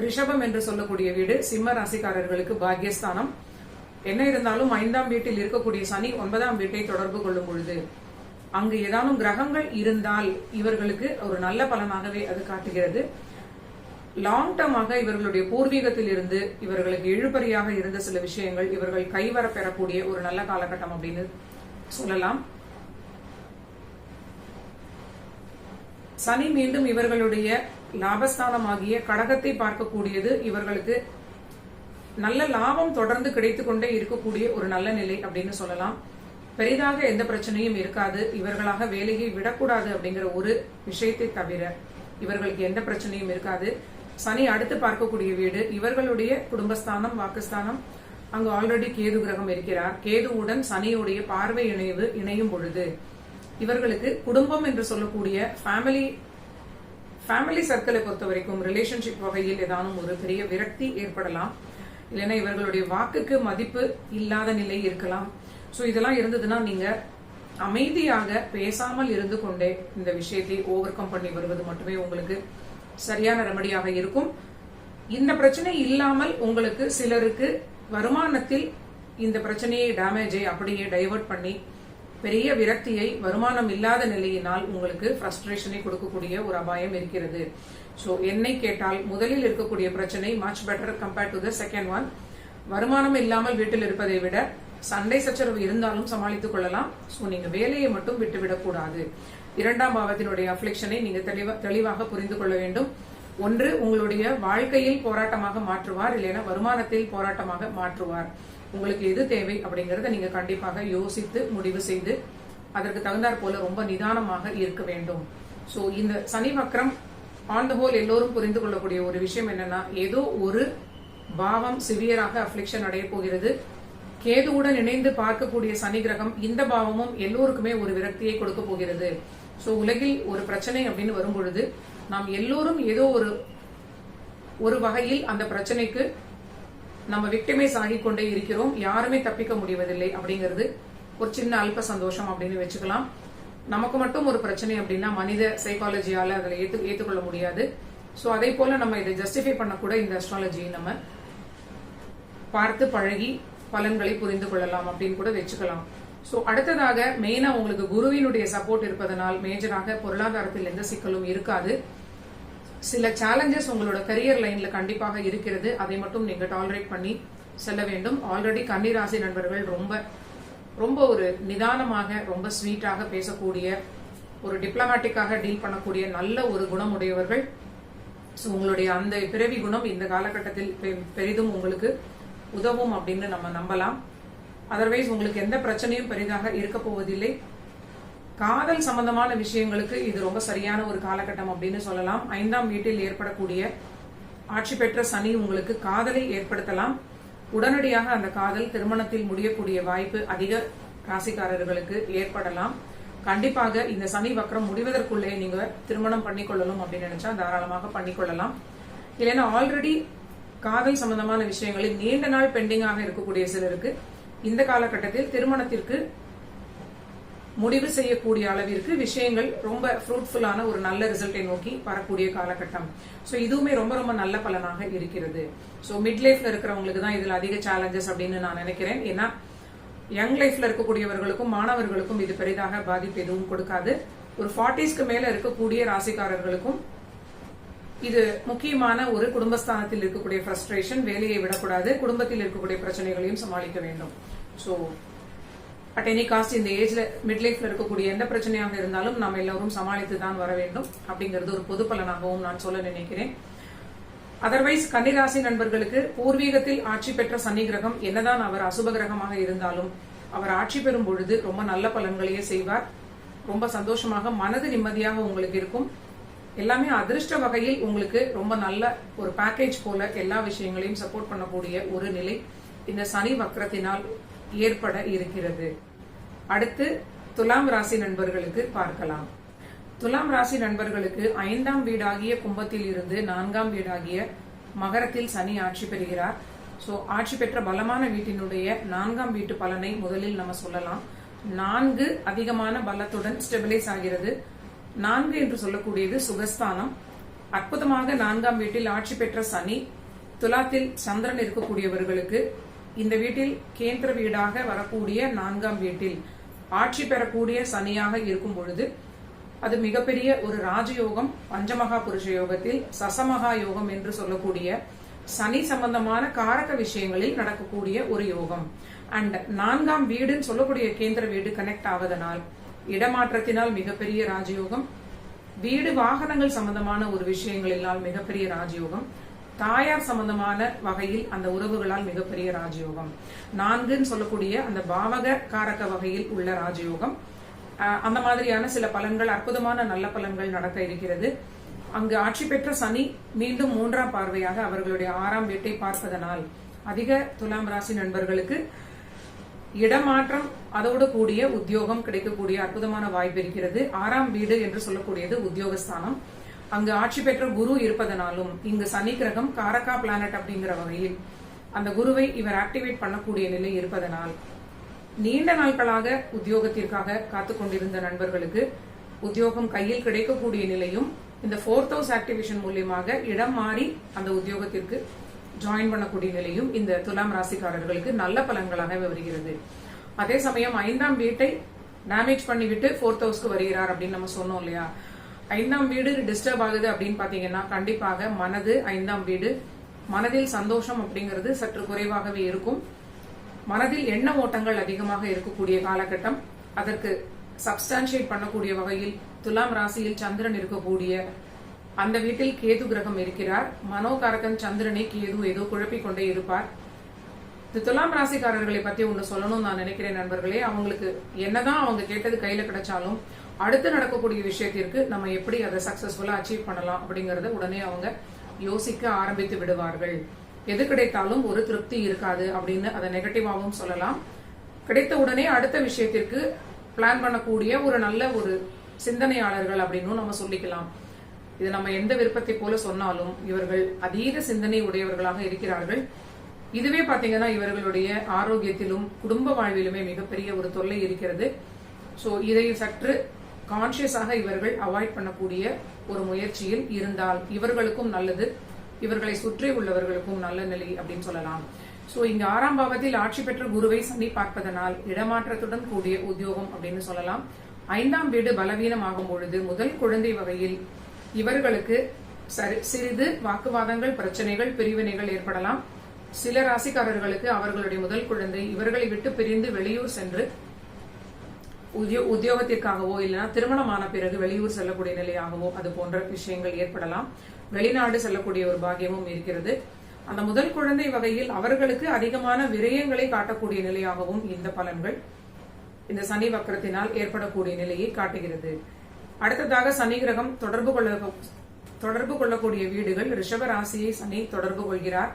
[SPEAKER 1] ரிஷபம் என்று சொல்லக்கூடிய வீடு சிம்ம ராசிக்காரர்களுக்கு பாக்கியஸ்தானம் என்ன இருந்தாலும் ஐந்தாம் வீட்டில் இருக்கக்கூடிய சனி ஒன்பதாம் வீட்டை தொடர்பு கொள்ளும் பொழுது அங்கு ஏதானும் கிரகங்கள் இருந்தால் இவர்களுக்கு ஒரு நல்ல பலனாகவே அது காட்டுகிறது. லாங் டேர்மாக இவர்களுடைய பூர்வீகத்தில் இருந்து இவர்களுக்கு இழுபறியாக இருந்த சில விஷயங்கள் இவர்கள் கைவர பெறக்கூடிய ஒரு நல்ல காலகட்டம் அப்படின்னு சொல்லலாம். சனி மீண்டும் இவர்களுடைய லாபஸ்தானமாகிய கடகத்தை பார்க்கக்கூடியது. இவர்களுக்கு நல்ல லாபம் தொடர்ந்து கிடைத்துக் கொண்டே இருக்கக்கூடிய ஒரு நல்ல நிலை அப்படின்னு சொல்லலாம். பெரிதாக எந்த பிரச்சனையும் இருக்காது. இவர்களாக வேலையை விடக்கூடாது அப்படிங்கிற ஒரு விஷயத்தை தவிர இவர்களுக்கு எந்த பிரச்சனையும் இருக்காது. சனி அடுத்து பார்க்கக்கூடிய வீடு இவர்களுடைய குடும்பஸ்தானம் வாக்குஸ்தானம். அங்கு ஆல்ரெடி கேது கிரகம் இருக்கிறார். கேதுவுடன் சனியுடைய பார்வை இணைவு இணையும் பொழுது. இவர்களுக்கு குடும்பம் என்று சொல்லக்கூடிய ஃபேமிலி ஃபேமிலி சர்க்கிளை பொறுத்த வரைக்கும் ரிலேஷன்ஷிப் வகையில் ஏதானும் ஒரு பெரிய விரக்தி ஏற்படலாம். இல்லைன்னா இவர்களுடைய வாக்குக்கு மதிப்பு இல்லாத நிலை இருக்கலாம். ஸோ இதெல்லாம் இருந்ததுன்னா நீங்க அமைதியாக பேசாமல் இருந்து கொண்டே இந்த விஷயத்தை ஓவர் கம் பண்ணி வருவது மட்டுமே உங்களுக்கு சரியான ரெமடியாக இருக்கும். இந்த பிரச்சனை இல்லாமல் உங்களுக்கு சிலருக்கு வருமானத்தில் இந்த பிரச்சனையை டேமேஜை அப்படியே டைவர்ட் பண்ணி பெரிய விரக்தியை வருமானம் இல்லாத நிலையினால் உங்களுக்கு ஃப்ரஸ்ட்ரேஷனை கொடுக்கக்கூடிய ஒரு அபாயம் இருக்கிறது. ஸோ என்னை கேட்டால் முதலில் இருக்கக்கூடிய பிரச்சனை much better compared to the second one வருமானம் இல்லாமல் வீட்டில் இருப்பதை விட சண்டை சச்சரவு இருந்தாலும் சமாளித்துக் கொள்ளலாம். ஸோ நீங்க வேலையை மட்டும் விட்டுவிடக்கூடாது இரண்டாம் பாவத்தினுடைய அஃப்ளிக்ஷனை நீங்க தெளிவாக புரிந்து கொள்ள வேண்டும். ஒன்று உங்களுடைய வாழ்க்கையில் போராட்டமாக மாற்றுவார் இல்லைன்னா வருமானத்தில் போராட்டமாக மாற்றுவார். உங்களுக்கு எது தேவை அப்படிங்கறத நீங்க கண்டிப்பாக யோசித்து முடிவு செய்து அதற்கு தகுந்தாற் போல ரொம்ப நிதானமாக இருக்க வேண்டும். சோ இந்த சனி வக்ரம் ஆன் த ஹோல் எல்லோரும் புரிந்து கொள்ளக்கூடிய ஒரு விஷயம் என்னன்னா ஏதோ ஒரு பாவம் சிவியராக அஃப்ளிக்ஷன் அடைய போகிறது. கேதுவுடன் இணைந்து பார்க்கக்கூடிய சனி கிரகம் இந்த பாவமும் எல்லோருக்குமே ஒரு விரக்தியை கொடுக்க போகிறது. சோ உலகில் ஒரு பிரச்சனை அப்படின்னு வரும்பொழுது நாம் எல்லோரும் ஏதோ ஒரு ஒரு வகையில் அந்த பிரச்சனைக்கு நம்ம விக்டிமைஸ் ஆகிக் கொண்டே இருக்கிறோம். யாருமே தப்பிக்க முடிவதில்லை அப்படிங்கிறது ஒரு சின்ன அல்ப சந்தோஷம் அப்படின்னு வச்சுக்கலாம். நமக்கு மட்டும் ஒரு பிரச்சனை அப்படின்னா மனித சைக்காலஜியால அதில் ஏற்று ஏற்றுக்கொள்ள முடியாது. ஸோ அதே போல நம்ம இதை ஜஸ்டிஃபை பண்ணக்கூட இந்த அஸ்ட்ராலஜியை நம்ம பார்த்து பழகி பலன்களை புரிந்து கொள்ளலாம் அப்படின்னு கூட வச்சுக்கலாம். ஸோ அடுத்ததாக மெயினாக உங்களுக்கு குருவினுடைய சப்போர்ட் இருப்பதனால் மேஜராக பொருளாதாரத்தில் எந்த சிக்கலும் இருக்காது. சில சேலஞ்சஸ் உங்களோட கரியர் லைன்ல கண்டிப்பாக இருக்கிறது. அதை மட்டும் நீங்க டாலரேட் பண்ணி செல்ல வேண்டும். ஆல்ரெடி கன்னிராசி நண்பர்கள் ரொம்ப ரொம்ப ஒரு நிதானமாக ரொம்ப ஸ்வீட்டாக பேசக்கூடிய ஒரு டிப்ளமேட்டிக்காக டீல் பண்ணக்கூடிய நல்ல ஒரு குணம் உடையவர்கள் ஸோ உங்களுடைய அந்த பிறவி குணம் இந்த காலகட்டத்தில் பெ- பெரிதும் உங்களுக்கு உதவும் அப்படின்னு நம்ம நம்பலாம். அதர்வைஸ் உங்களுக்கு எந்த பிரச்சனையும் பெரிதாக இருக்க போவதில்லை. காதல் சம்பந்தமான விஷயங்களுக்கு இது ரொம்ப சரியான ஒரு காலகட்டம் அப்படின்னு சொல்லலாம். ஐந்தாம் வீட்டில் ஏற்படக்கூடிய ஆட்சி பெற்ற சனி உங்களுக்கு காதலை ஏற்படுத்தலாம். உடனடியாக அந்த காதல் திருமணத்தில் முடியக்கூடிய வாய்ப்பு அதிக ராசிக்காரர்களுக்கு ஏற்படலாம். கண்டிப்பாக இந்த சனி வக்கரம் முடிவதற்குள்ளே நீங்க திருமணம் பண்ணிக்கொள்ளணும் அப்படின்னு நினைச்சா தாராளமாக பண்ணிக்கொள்ளலாம். இல்லைன்னா ஆல்ரெடி காதல் சம்பந்தமான விஷயங்களில் நீண்ட நாள் பெண்டிங்காக இருக்கக்கூடிய சிலருக்கு இந்த காலகட்டத்தில் திருமணத்திற்கு முடிவு செய்யக்கூடிய அளவிற்கு விஷயங்கள் ரொம்ப ஃப்ரூட்ஃபுல்லான ஒரு நல்ல ரிசல்ட்டை நோக்கி வரக்கூடிய காலகட்டம். ஸோ இதுவுமே ரொம்ப ரொம்ப நல்ல பலனாக இருக்கிறது. ஸோ மிட் லைஃப்ல இருக்கிறவங்களுக்கு தான் இதில் அதிக சேலஞ்சஸ் அப்படின்னு நான் நினைக்கிறேன். ஏன்னா யங் லைஃப்ல இருக்கக்கூடியவர்களுக்கும் மாணவர்களுக்கும் இது பெரிதாக பாதிப்பு எதுவும் கொடுக்காது. ஒரு ஃபார்ட்டிஸ்க்கு மேல இருக்கக்கூடிய ராசிக்காரர்களுக்கும் இது முக்கியமான ஒரு குடும்பஸ்தானத்தில் இருக்கக்கூடிய ஃப்ரஸ்ட்ரேஷன் வேலையை விடக்கூடாது குடும்பத்தில் இருக்கக்கூடிய பிரச்சனைகளையும் சமாளிக்க வேண்டும். ஸோ அட் எனி காஸ்ட் இந்த ஏஜ்ல மிட் லைஃப்ல இருக்கக்கூடிய எந்த பிரச்சனையாக இருந்தாலும் நாம் எல்லோரும் சமாளித்து தான் வர வேண்டும். அப்படிங்கிறது ஒரு பொது பலனாகவும் நான் சொல்ல நினைக்கிறேன். அதர்வைஸ் கன்னிராசி நண்பர்களுக்கு பூர்வீகத்தில் ஆட்சி பெற்ற சனி கிரகம் என்னதான் அவர் அசுப கிரகமாக இருந்தாலும் அவர் ஆட்சி பெறும் பொழுது ரொம்ப நல்ல பலன்களையே செய்வார். ரொம்ப சந்தோஷமாக மனது நிம்மதியாக உங்களுக்கு இருக்கும். எல்லாமே அதிர்ஷ்ட வகையில் உங்களுக்கு ரொம்ப நல்ல ஒரு பேக்கேஜ் போல எல்லா விஷயங்களையும் சப்போர்ட் பண்ணக்கூடிய ஒரு நிலை இந்த சனி வக்கரத்தினால் ஏற்பட இருக்கிறது. அடுத்து துலாம் ராசி நண்பர்களுக்கு பார்க்கலாம். துலாம் ராசி நண்பர்களுக்கு ஐந்தாம் வீடாகிய கும்பத்தில் இருந்து நான்காம் வீடாகிய மகரத்தில் சனி ஆட்சி பெறுகிறார். ஸோ ஆட்சி பெற்ற பலமான வீட்டினுடைய நான்காம் வீட்டு பலனை முதலில் நம்ம சொல்லலாம். நான்கு அதிகமான பலத்துடன் ஸ்டெபிலைஸ் ஆகிறது. நான்கு என்று சொல்லக்கூடியது சுகஸ்தானம். அற்புதமாக நான்காம் வீட்டில் ஆட்சி பெற்ற சனி துலாத்தில் சந்திரன் இருக்கக்கூடியவர்களுக்கு இந்த வீட்டில் கேந்திர வீடாக வரக்கூடிய நான்காம் வீட்டில் ஆட்சி பெறக்கூடிய சனியாக இருக்கும் பொழுது அது மிகப்பெரிய ஒரு ராஜயோகம் பஞ்சமகா புருஷ யோகத்தில் சசமகா யோகம் என்று சொல்லக்கூடிய சனி சம்பந்தமான காரக விஷயங்களில் நடக்கக்கூடிய ஒரு யோகம். அண்ட் நான்காம் வீடுன்னு சொல்லக்கூடிய கேந்திர வீடு கனெக்ட் ஆவதனால் இடமாற்றத்தினால் மிகப்பெரிய ராஜயோகம் வீடு வாகனங்கள் சம்பந்தமான ஒரு விஷயங்களினால் மிகப்பெரிய ராஜயோகம் தாயார் சம்பந்தமான வகையில் அந்த உறவுகளால் மிகப்பெரிய ராஜயோகம். நான்குன்னு சொல்லக்கூடிய அந்த பாவக காரக வகையில் உள்ள ராஜயோகம். அந்த மாதிரியான சில பலன்கள் அற்புதமான நல்ல பலன்கள் நடக்க இருக்கிறது. அங்கு ஆட்சி பெற்ற சனி மீண்டும் மூன்றாம் பார்வையாக அவர்களுடைய ஆறாம் வீட்டை பார்ப்பதனால் அதிக துலாம் ராசி நண்பர்களுக்கு இடமாற்றம் அதோடு கூடிய உத்தியோகம் கிடைக்கக்கூடிய அற்புதமான வாய்ப்பு இருக்கிறது. ஆறாம் வீடு என்று சொல்லக்கூடியது உத்தியோகஸ்தானம். அங்கு ஆட்சி பெற்ற குரு இருப்பதனாலும் இங்கு சனி கிரகம் காரகா பிளானட் அப்படிங்கிற வகையில் அந்த குருவை இவர் ஆக்டிவேட் பண்ணக்கூடிய நிலை இருப்பதனால் நீண்ட நாட்களாக உத்தியோகத்திற்காக காத்து கொண்டிருந்த நண்பர்களுக்கு உத்தியோகம் கையில் கிடைக்கக்கூடிய நிலையும் இந்த ஃபோர்த் ஹவுஸ் ஆக்டிவேஷன் மூலியமாக இடம் மாறி அந்த உத்தியோகத்திற்கு ஜாயின் பண்ணக்கூடிய நிலையும் இந்த துலாம் ராசிக்காரர்களுக்கு நல்ல பலன்களாக வருகிறது. அதே சமயம் ஐந்தாம் வீட்டை டேமேஜ் பண்ணிவிட்டு ஃபோர்த் ஹவுஸ்க்கு வருகிறார் அப்படின்னு நம்ம சொன்னோம் இல்லையா? ஐந்தாம் வீடு டிஸ்டர்ப் ஆகுது அப்படின்னு பாத்தீங்கன்னா கண்டிப்பாக மனது ஐந்தாம் வீடு. மனதில் சந்தோஷம் அப்படிங்கிறது சற்று குறைவாகவே இருக்கும். மனதில் எண்ண ஓட்டங்கள் அதிகமாக இருக்கக்கூடிய காலகட்டம். அதற்கு சப்ஸ்டான்ஷியேட் பண்ணக்கூடிய வகையில் துலாம் ராசியில் சந்திரன் இருக்கக்கூடிய அந்த வீட்டில் கேது கிரகம் இருக்கிறார். மனோகாரகன் சந்திரனை கேது ஏதோ குழப்பிக் கொண்டே இருப்பார். இந்த துலாம் ராசிக்காரர்களை பத்தி ஒண்ணு சொல்லணும்னு நான் நினைக்கிறேன் நண்பர்களே. அவங்களுக்கு என்னதான் அவங்க கேட்டது கையில கிடைச்சாலும் அடுத்து நடக்கக்கூடிய விஷயத்திற்கு நம்ம எப்படி அதை சக்சஸ்ஃபுல்லா அச்சீவ் பண்ணலாம் அப்படிங்கறத உடனே அவங்க யோசிக்க ஆரம்பித்து விடுவார்கள். எது கிடைத்தாலும் ஒரு திருப்தி இருக்காது அப்படின்னு அதை நெகட்டிவாகவும் சொல்லலாம். கிடைத்த உடனே அடுத்த விஷயத்திற்கு பிளான் பண்ணக்கூடிய ஒரு நல்ல ஒரு சிந்தனையாளர்கள் அப்படின்னும் நம்ம சொல்லிக்கலாம். இது நம்ம எந்த விருப்பத்தை போல சொன்னாலும் இவர்கள் அதீத சிந்தனை உடையவர்களாக இருக்கிறார்கள். இதுவே பாத்தீங்கன்னா இவர்களுடைய ஆரோக்கியத்திலும் குடும்ப வாழ்விலுமே மிகப்பெரிய ஒரு தொல்லை இருக்கிறது. சோ இதை சற்று கான்சியஸாக இவர்கள் அவாய்ட் பண்ணக்கூடிய ஒரு முயற்சியில் இருந்தால் இவர்களுக்கும் நல்லது. இவர்களை சுற்றி உள்ளவர்களுக்கும் நல்ல நிலை அப்படின்னு சொல்லலாம். சோ இங்க ஆறாம் பாவத்தில் ஆட்சி பெற்ற குருவை சனி பார்ப்பதனால் இடமாற்றத்துடன் கூடிய உத்தியோகம் அப்படின்னு சொல்லலாம். ஐந்தாம் வீடு பலவீனமாகும் பொழுது முதல் குழந்தை வகையில் இவர்களுக்கு சரி- சிறிது வாக்குவாதங்கள் பிரச்சனைகள் பிரிவினைகள் ஏற்படலாம். சில ராசிக்காரர்களுக்கு அவர்களுடைய முதல் குழந்தை இவர்களை விட்டு பிரிந்து வெளியூர் சென்று உத்தியோ உத்தியோகத்திற்காகவோ இல்லைன்னா திருமணமான பிறகு வெளியூர் செல்லக்கூடிய நிலையாகவோ அது போன்ற விஷயங்கள் ஏற்படலாம். வெளிநாடு செல்லக்கூடிய ஒரு பாகியமும் இருக்கிறது. அந்த முதல் குழந்தை வகையில் அவர்களுக்கு அதிகமான விரயங்களை காட்டக்கூடிய நிலையாகவும் இந்த பலன்கள் இந்த சனி வக்கரத்தினால் ஏற்படக்கூடிய நிலையை காட்டுகிறது. அடுத்ததாக சனி கிரகம் தொடர்பு கொள்ள தொடர்பு கொள்ளக்கூடிய வீடுகள். ரிஷப ராசியை சனி தொடர்பு கொள்கிறார்.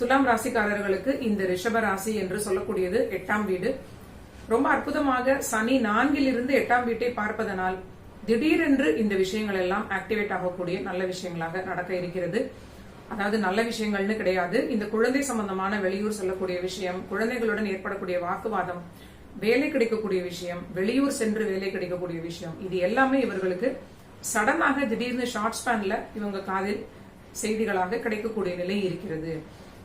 [SPEAKER 1] துலாம் ராசிக்காரர்களுக்கு இந்த ரிஷப ராசி என்று சொல்லக்கூடியது எட்டாம் வீடு. ரொம்ப அற்புதமாக சனி நான்கில் இருந்து எட்டாம் வீட்டை பார்ப்பதனால் திடீரென்று இந்த விஷயங்கள் எல்லாம் ஆக்டிவேட் ஆகக்கூடிய நல்ல விஷயங்களாக நடக்க இருக்கிறது. அதாவது நல்ல விஷயங்கள்னு கிடையாது. இந்த குழந்தை சம்பந்தமான வெளியூர் செல்லக்கூடிய விஷயம் குழந்தைகளுடன் ஏற்படக்கூடிய வாக்குவாதம் வேலை கிடைக்கக்கூடிய விஷயம் வெளியூர் சென்று வேலை கிடைக்கக்கூடிய விஷயம் இது எல்லாமே இவர்களுக்கு சடனாக திடீர்னு ஷார்ட் ஸ்பேன்ல இவங்க காதில் செய்திகளாக கிடைக்கக்கூடிய நிலை இருக்கிறது.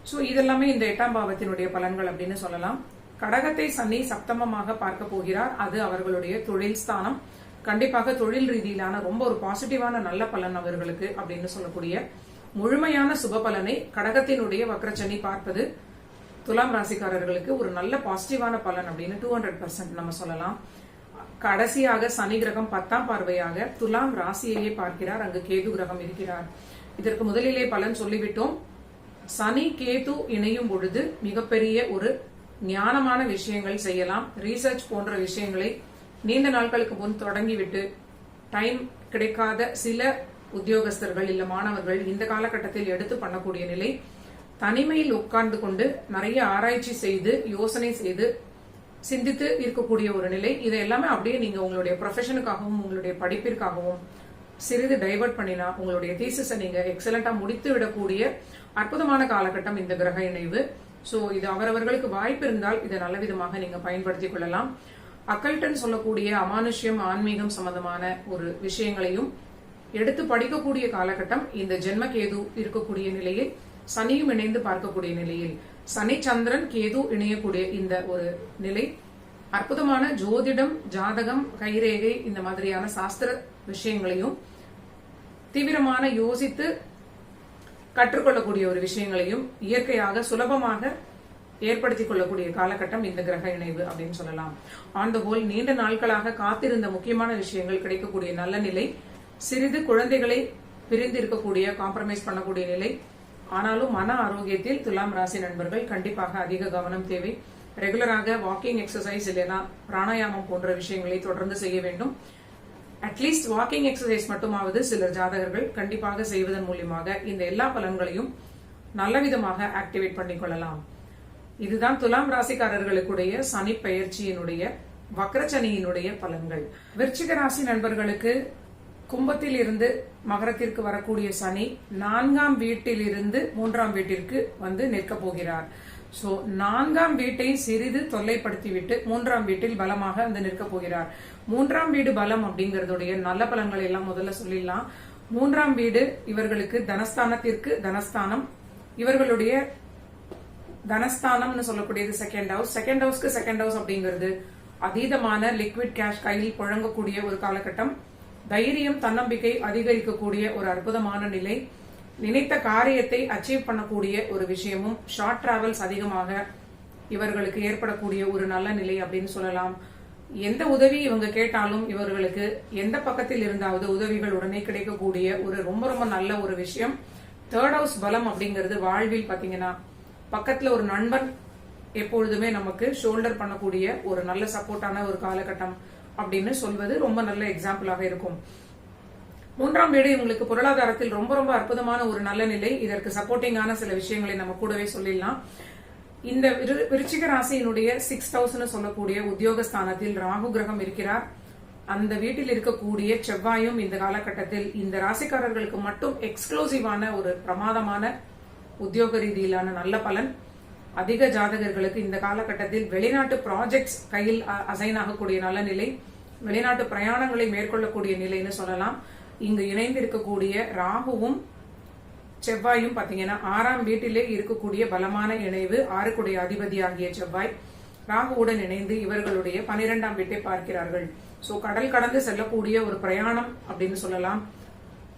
[SPEAKER 1] சோ இதெல்லாமே இந்த எட்டாம் பாவத்தினுடைய பலன்கள் அப்படின்னு சொல்லலாம். கடகத்தை சனி சப்தமமாக பார்க்க போகிறார். அது அவர்களுடைய தொழில் ஸ்தானம். கண்டிப்பாக தொழில் ரீதியிலான ரொம்ப ஒரு பாசிட்டிவான நல்ல பலன் அவர்களுக்கு அப்படின்னு சொல்லக்கூடிய முழுமையான சுப பலனை கடகத்தினுடைய வக்ரச்சனி பார்ப்பது துலாம் ராசிக்காரர்களுக்கு ஒரு நல்ல பாசிட்டிவான பலன் அப்படின்னு டூ ஹண்ட்ரட் பர்சன்ட் நம்ம சொல்லலாம். கடைசியாக சனி கிரகம் பத்தாம் பார்வையாக துலாம் ராசியையே பார்க்கிறார். அங்கு கேது கிரகம் இருக்கிறார். இதற்கு முதலிலே பலன் சொல்லிவிட்டோம். சனி கேது இணையும் பொழுது மிகப்பெரிய ஒரு ஞானமான விஷயங்கள் செய்யலாம். ரீசர்ச் போன்ற விஷயங்களை நீண்ட நாட்களுக்கு முன் தொடங்கிவிட்டு டைம் கிடைக்காத சில உத்தியோகஸ்தர்கள் இல்ல மாணவர்கள் இந்த காலகட்டத்தில் எடுத்து பண்ணக்கூடிய நிலை தனிமையில் உட்கார்ந்து கொண்டு நிறைய ஆராய்ச்சி செய்து யோசனை செய்து சிந்தித்து இருக்கக்கூடிய ஒரு நிலை. இதை எல்லாமே அப்படியே நீங்க உங்களுடைய ப்ரொஃபஷனுக்காகவும் உங்களுடைய படிப்பிற்காகவும் சிறிது டைவர்ட் பண்ணினா உங்களுடைய தீசிஸை நீங்க எக்ஸலண்டா முடித்து விடக்கூடிய அற்புதமான காலகட்டம் இந்த கிரக இணைவு. ஸோ இது அவரவர்களுக்கு வாய்ப்பு இருந்தால் இதை நல்ல விதமாக நீங்க பயன்படுத்திக் கொள்ளலாம். அக்கல்டன் சொல்லக்கூடிய அமானுஷ்யம் ஆன்மீகம் சம்பந்தமான ஒரு விஷயங்களையும் எடுத்து படிக்கக்கூடிய காலகட்டம் இந்த ஜென்ம கேது இருக்கக்கூடிய நிலையில் சனியும் இணைந்து பார்க்கக்கூடிய நிலையில் சனி சந்திரன் கேது இணையக்கூடிய இந்த ஒரு நிலை அற்புதமான ஜோதிடம் ஜாதகம் கைரேகை இந்த மாதிரியான சாஸ்திர விஷயங்களையும் தீவிரமான யோசித்து கற்றுக்கொள்ளக்கூடிய ஒரு விஷயங்களையும் இயற்கையாக சுலபமாக ஏற்படுத்திக் கொள்ளக்கூடிய காலகட்டம் இந்த கிரக இணைவு அப்படின்னு சொல்லலாம். ஆன் த ஹோல் நீண்ட நாட்களாக காத்திருந்த முக்கியமான விஷயங்கள் கிடைக்கக்கூடிய நல்ல நிலை சிறிது குழந்தைகளை பிரிந்து இருக்கக்கூடிய காம்ப்ரமைஸ் பண்ணக்கூடிய நிலை. ஆனாலும் மன ஆரோக்கியத்தில் துலாம் ராசி நண்பர்கள் கண்டிப்பாக அதிக கவனம் தேவை. ரெகுலராக வாக்கிங் எக்ஸசைஸ் இல்லைனா பிராணாயாமம் போன்ற விஷயங்களை தொடர்ந்து செய்ய வேண்டும். அட்லீஸ்ட் வாக்கிங் எக்ஸசைஸ் மட்டுமாவது சிலர் ஜாதகர்கள் கண்டிப்பாக செய்வதன் மூலியமாக இந்த எல்லா பலன்களையும் நல்ல விதமாக ஆக்டிவேட் பண்ணிக்கொள்ளலாம் இதுதான் துலாம் ராசிக்காரர்களுக்குடைய சனி பயிற்சியினுடைய வக்ரச்சனியினுடைய பலன்கள். விருச்சிக ராசி நண்பர்களுக்கு கும்பத்தில் இருந்து மகரத்திற்கு வரக்கூடிய சனி நான்காம் வீட்டில் இருந்து மூன்றாம் வீட்டிற்கு வந்து நிற்க போகிறார். சோ நான்காம் வீட்டை சிறிது தொல்லைப்படுத்திவிட்டு மூன்றாம் வீட்டில் பலமாக வந்து நிற்க போகிறார். மூன்றாம் வீடு பலம் அப்படிங்கறதுடைய நல்ல பலன்கள் எல்லாம் முதல்ல சொல்லிடலாம். மூன்றாம் வீடு இவர்களுக்கு தனஸ்தானத்திற்கு தனஸ்தானம். இவர்களுடைய தனஸ்தானம்னு சொல்லக்கூடியது செகண்ட் ஹவுஸ் செகண்ட் ஹவுஸ்க்கு செகண்ட் ஹவுஸ் அப்படிங்கிறது அதீதமான லிக்விட் கேஷ் கையில் புழங்கக்கூடிய ஒரு காலகட்டம். தைரியம் தன்னம்பிக்கை அதிகரிக்கக்கூடிய ஒரு அற்புதமான நிலை. நினைத்த காரியத்தை அச்சீவ் பண்ணக்கூடிய ஒரு விஷயமும் ஷார்ட் டிராவல்ஸ் அதிகமாக இவர்களுக்கு ஏற்படக்கூடிய ஒரு நல்ல நிலை அப்படின்னு சொல்லலாம். எந்த உதவி இவங்க கேட்டாலும் இவர்களுக்கு எந்த பக்கத்தில் இருந்தாவது உதவிகள் உடனே கிடைக்கக்கூடிய ஒரு ரொம்ப ரொம்ப நல்ல ஒரு விஷயம். தேர்ட் ஹவுஸ் பலம் அப்படிங்கிறது வாழ்வில் பாத்தீங்கன்னா பக்கத்துல ஒரு நண்பன் எப்பொழுதுமே நமக்கு ஷோல்டர் பண்ணக்கூடிய ஒரு நல்ல சப்போர்ட்டான ஒரு காலகட்டம் அப்படின்னு சொல்வது ரொம்ப நல்ல எக்ஸாம்பிளாக இருக்கும். மூன்றாம் வீடு இவங்களுக்கு பொருளாதாரத்தில் ரொம்ப ரொம்ப அற்புதமான ஒரு நல்ல நிலை. இதற்கு சப்போர்ட்டிங்கான சில விஷயங்களை நம்ம கூடவே சொல்லிடலாம். இந்த விரு- விருச்சிக ராசியினுடைய சிக்ஸ் தௌசண்ட் சொல்லக்கூடிய உத்தியோகஸ்தானத்தில் ராகு கிரகம் இருக்கிறார். அந்த வீட்டில் இருக்கக்கூடிய செவ்வாயும் இந்த காலகட்டத்தில் இந்த ராசிக்காரர்களுக்கு மட்டும் எக்ஸ்க்ளூசிவான ஒரு பிரமாதமான உத்தியோக ரீதியிலான நல்ல பலன். அதிக ஜாதகர்களுக்கு இந்த காலகட்டத்தில் வெளிநாட்டு ப்ராஜெக்ட்ஸ் கையில் அசைன் ஆகக்கூடிய நல்ல நிலை. வெளிநாட்டு பிரயாணங்களை மேற்கொள்ளக்கூடிய நிலைன்னு சொல்லலாம். இங்கு இணைந்து இருக்கக்கூடிய ராகுவும் செவ்வாயும் பாத்தீங்கன்னா ஆறாம் வீட்டிலே இருக்கக்கூடிய பலமான இணைவு ஆறுக்குடைய அதிபதி ஆகிய செவ்வாய் ராகுவுடன் இணைந்து இவர்களுடைய பனிரெண்டாம் வீட்டை பார்க்கிறார்கள். சோ கடல் கடந்து செல்லக்கூடிய ஒரு பிரயாணம் அப்படின்னு சொல்லலாம்.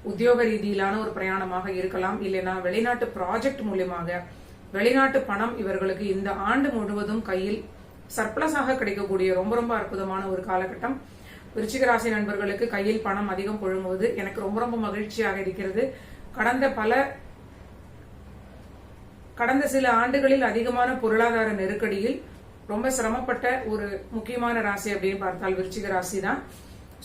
[SPEAKER 1] உத்தியோக ரீதியிலான ஒரு பிரயாணமாக இருக்கலாம். இல்லைனா வெளிநாட்டு ப்ராஜெக்ட் மூலியமாக வெளிநாட்டு பணம் இவர்களுக்கு இந்த ஆண்டு முழுவதும் கையில் சர்ப்ளஸாக கிடைக்கக்கூடிய ரொம்ப ரொம்ப அற்புதமான ஒரு காலகட்டம். விருச்சிக ராசி நண்பர்களுக்கு கையில் பணம் அதிகம் புழங்குவது எனக்கு ரொம்ப ரொம்ப மகிழ்ச்சியாக இருக்கிறது. கடந்த பல கடந்த சில ஆண்டுகளில் அதிகமான பொருளாதார நெருக்கடியில் ரொம்ப சிரமப்பட்ட ஒரு முக்கியமான ராசி அப்படின்னு பார்த்தால் விருச்சிக ராசி தான்.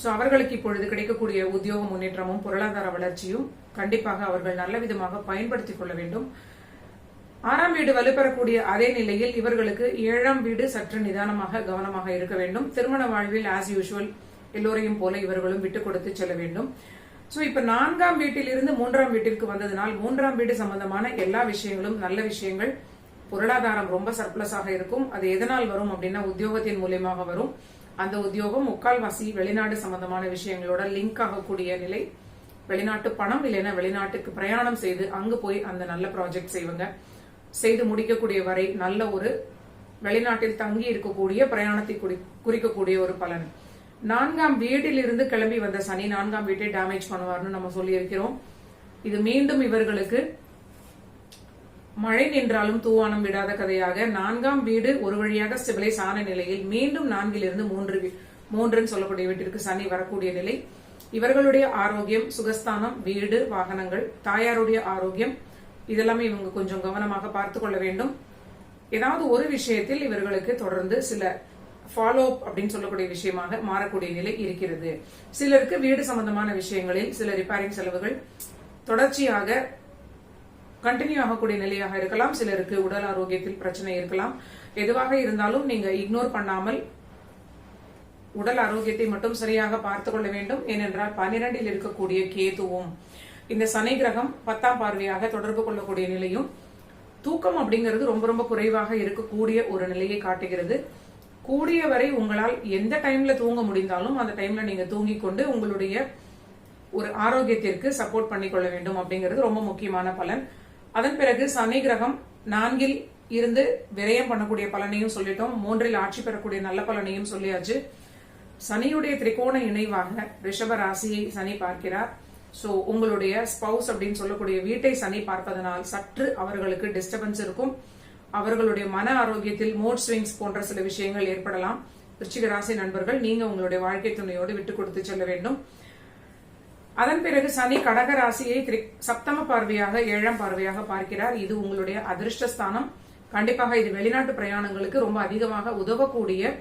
[SPEAKER 1] ஸோ அவர்களுக்கு இப்பொழுது கிடைக்கக்கூடிய உத்தியோக முன்னேற்றமும் பொருளாதார வளர்ச்சியும் கண்டிப்பாக அவர்கள் நல்ல விதமாக பயன்படுத்திக் கொள்ள வேண்டும். ஆறாம் வீடு வலுப்பெறக்கூடிய அதே நிலையில் இவர்களுக்கு ஏழாம் வீடு சற்று நிதானமாக கவனமாக இருக்க வேண்டும். திருமண வாழ்வில் ஆஸ் யூஷுவல் எல்லோரையும் போல இவர்களும் விட்டு கொடுத்து செல்ல வேண்டும். ஸோ இப்ப நான்காம் வீட்டிலிருந்து மூன்றாம் வீட்டிற்கு வந்ததுனால் மூன்றாம் வீடு சம்பந்தமான எல்லா விஷயங்களும் நல்ல விஷயங்கள் பொருளாதாரம் ரொம்ப சர்ப்ளஸாக இருக்கும். அது எதனால் வரும் அப்படின்னா உத்தியோகத்தின் மூலியமாக வரும். அந்த உத்தியோகம் முக்கால்வாசி வெளிநாடு சம்பந்தமான விஷயங்களோட லிங்க் ஆகக்கூடிய நிலை. வெளிநாட்டு பணம் இல்லைன்னா வெளிநாட்டுக்கு பிரயாணம் செய்து அங்கு போய் அந்த நல்ல ப்ராஜெக்ட் செய்வாங்க. செய்து முடிக்கக்கூடிய வரை நல்ல ஒரு வெளிநாட்டில் தங்கி இருக்கக்கூடிய பிரயாணத்தை குறிக்கக்கூடிய ஒரு பலன். நான்காம் வீட்டில் இருந்து கிளம்பி வந்த சனி நான்காம் வீட்டை டேமேஜ் பண்ணுவார்னு நம்ம சொல்லி இருக்கிறோம் இது மீண்டும் இவர்களுக்கு மழை நின்றாலும் தூவானம் விடாத கதையாக நான்காம் வீடு ஒரு வழியாக ஸ்டெபிலைஸ் ஆன நிலையில் மீண்டும் நான்கிலிருந்து மூன்று வீ- மூன்றுன்னு சொல்லக்கூடிய வீட்டிற்கு சனி வரக்கூடிய நிலை. இவர்களுடைய ஆரோக்கியம் சுகஸ்தானம் வீடு வாகனங்கள் தாயாருடைய ஆரோக்கியம் இதெல்லாமே இவங்க கொஞ்சம் கவனமாக பார்த்து கொள்ள வேண்டும். ஏதாவது ஒரு விஷயத்தில் இவர்களுக்கு தொடர்ந்து சில ஃபாலோ அப் அப்படின்னு சொல்லக்கூடிய விஷயமாக மாறக்கூடிய நிலை இருக்கிறது. சிலருக்கு வீடு சம்பந்தமான விஷயங்களில் சில ரிப்பேரிங் செலவுகள் தொடர்ச்சியாக கண்டினியூ ஆகக்கூடிய நிலையாக இருக்கலாம். சிலருக்கு உடல் ஆரோக்கியத்தில் பிரச்சனை இருக்கலாம். எதுவாக இருந்தாலும் நீங்க இக்னோர் பண்ணாமல் உடல் ஆரோக்கியத்தை மட்டும் சரியாக பார்த்துக் கொள்ள வேண்டும். ஏனென்றால் பனிரெண்டில் இருக்கக்கூடிய கேதுவும் இந்த சனி கிரகம் பத்தாம் பார்வையாக தொடர்பு கொள்ளக்கூடிய நிலையும் தூக்கம் அப்படிங்கிறது ரொம்ப ரொம்ப குறைவாக இருக்கக்கூடிய ஒரு நிலையை காட்டுகிறது. கூடிய வரை உங்களால் எந்த டைம்ல தூங்க முடிந்தாலும் அந்த டைம்ல நீங்க தூங்கி கொண்டு உங்களுடைய ஒரு ஆரோக்கியத்திற்கு சப்போர்ட் பண்ணிக்கொள்ள வேண்டும் அப்படிங்கிறது ரொம்ப முக்கியமான பலன். அதன் பிறகு சனி கிரகம் நான்கில் இருந்து விரயம் பண்ணக்கூடிய பலனையும் சொல்லிட்டோம். மூன்றில் ஆட்சி பெறக்கூடிய நல்ல பலனையும் சொல்லியாச்சு. சனியுடைய திரிகோண இணைவாக ரிஷப ராசியை சனி பார்க்கிறார். சோ உங்களுடைய ஸ்பவுஸ் அப்படின்னு சொல்லக்கூடிய வீட்டை சனி பார்ப்பதனால் சற்று அவர்களுக்கு டிஸ்டர்பன்ஸ் இருக்கும். அவர்களுடைய மன ஆரோக்கியத்தில் மூட் ஸ்விங்ஸ் போன்ற சில விஷயங்கள் ஏற்படலாம். விருச்சிக ராசி நண்பர்கள் நீங்க உங்களுடைய வாழ்க்கை துணையோடு விட்டு கொடுத்து செல்ல வேண்டும். அதன் பிறகு சனி கடக ராசியை சப்தம பார்வையாக ஏழாம் பார்வையாக பார்க்கிறார். இது உங்களுடைய அதிர்ஷ்டஸ்தானம். கண்டிப்பாக இது வெளிநாட்டு பிரயாணங்களுக்கு ரொம்ப அதிகமாக உதவக்கூடிய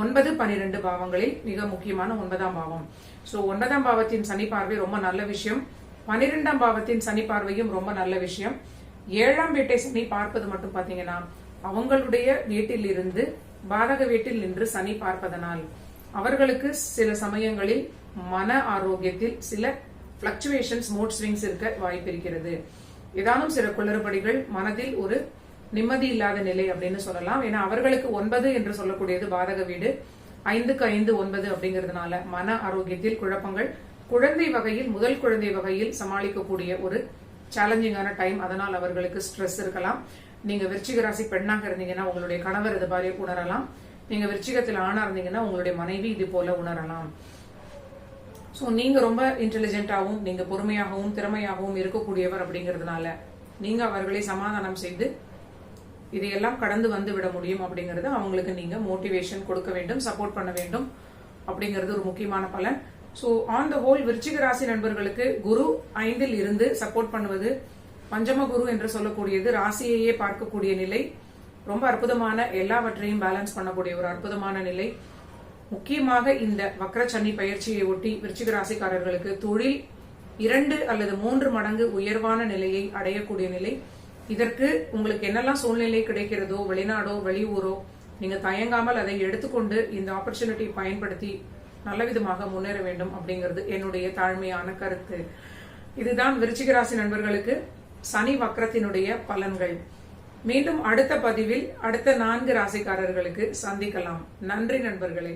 [SPEAKER 1] ஒன்பது பனிரெண்டு பாவங்களில் மிக முக்கியமான ஒன்பதாம் பாவம். சோ ஒன்பதாம் பாவத்தின் சனி பார்வை ரொம்ப நல்ல விஷயம். பனிரெண்டாம் பாவத்தின் சனி பார்வையும் ரொம்ப நல்ல விஷயம். ஏழாம் வீட்டை சனி பார்ப்பது மட்டும் பாத்தீங்கன்னா அவங்களுடைய வீட்டில் இருந்து பாதக வீட்டில் நின்று சனி பார்ப்பதனால் அவர்களுக்கு சில சமயங்களில் மன ஆரோக்கியத்தில் சில பிளக்சுவேஷன்ஸ் மூட் ஸ்விங்ஸ் இருக்க வாய்ப்பு இருக்கிறது. ஏதானும் சில குளறுபடிகள் மனதில் ஒரு நிம்மதி இல்லாத நிலை அப்படின்னு சொல்லலாம். ஏன்னா அவர்களுக்கு ஒன்பது என்று சொல்லக்கூடியது பாதக வீடு. ஐந்துக்கு ஐந்து ஒன்பது அப்படிங்கிறதுனால மன ஆரோக்கியத்தில் குழப்பங்கள் குழந்தை வகையில் முதல் குழந்தை வகையில் சமாளிக்கக்கூடிய ஒரு சேலஞ்சிங்கான டைம் அதனால் அவர்களுக்கு ஸ்ட்ரெஸ் இருக்கலாம். நீங்க விருச்சிக ராசி பெண்ணாக இருந்தீங்கன்னா உங்களுடைய கணவர் இது மாதிரி உணரலாம். நீங்க விருச்சிகத்தில் ஆணா இருந்தீங்கன்னா உங்களுடைய மனைவி இது போல உணரலாம். ஸோ நீங்க ரொம்ப இன்டெலிஜென்ட்டாகவும் நீங்க பொறுமையாகவும் திறமையாகவும் இருக்கக்கூடியவர் அப்படிங்கிறதுனால நீங்க அவர்களை சமாதானம் செய்து இதையெல்லாம் கடந்து வந்து விட முடியும் அப்படிங்கறது அவங்களுக்கு நீங்க மோட்டிவேஷன் கொடுக்க வேண்டும் சப்போர்ட் பண்ண வேண்டும் அப்படிங்கிறது ஒரு முக்கியமான பலன். ஸோ ஆன் த ஹோல் விருச்சிக ராசி நண்பர்களுக்கு குரு ஐந்தில் இருந்து சப்போர்ட் பண்ணுவது பஞ்சம குரு என்று சொல்லக்கூடியது ராசியையே பார்க்கக்கூடிய நிலை. ரொம்ப அற்புதமான எல்லாவற்றையும் பேலன்ஸ் பண்ணக்கூடிய ஒரு அற்புதமான நிலை. முக்கியமாக இந்த வக்ரச்சன்னி பயிற்சியை ஒட்டி விருச்சிக ராசிக்காரர்களுக்கு தொழில் இரண்டு அல்லது மூன்று மடங்கு உயர்வான நிலையை அடையக்கூடிய நிலை. இதற்கு உங்களுக்கு என்னெல்லாம் சூழ்நிலை கிடைக்கிறதோ வெளிநாடோ வெளியூரோ நீங்க தயங்காமல் அதை எடுத்துக்கொண்டு இந்த ஆப்பர்ச்சுனிட்டியை பயன்படுத்தி நல்ல விதமாக முன்னேற வேண்டும் அப்படிங்கிறது என்னுடைய தாழ்மையான கருத்து. இதுதான் விருச்சிகராசி நண்பர்களுக்கு சனி வக்ரத்தினுடைய பலன்கள். மீண்டும் அடுத்த பதிவில் அடுத்த நான்கு ராசிக்காரர்களுக்கு சந்திக்கலாம். நன்றி நண்பர்களே.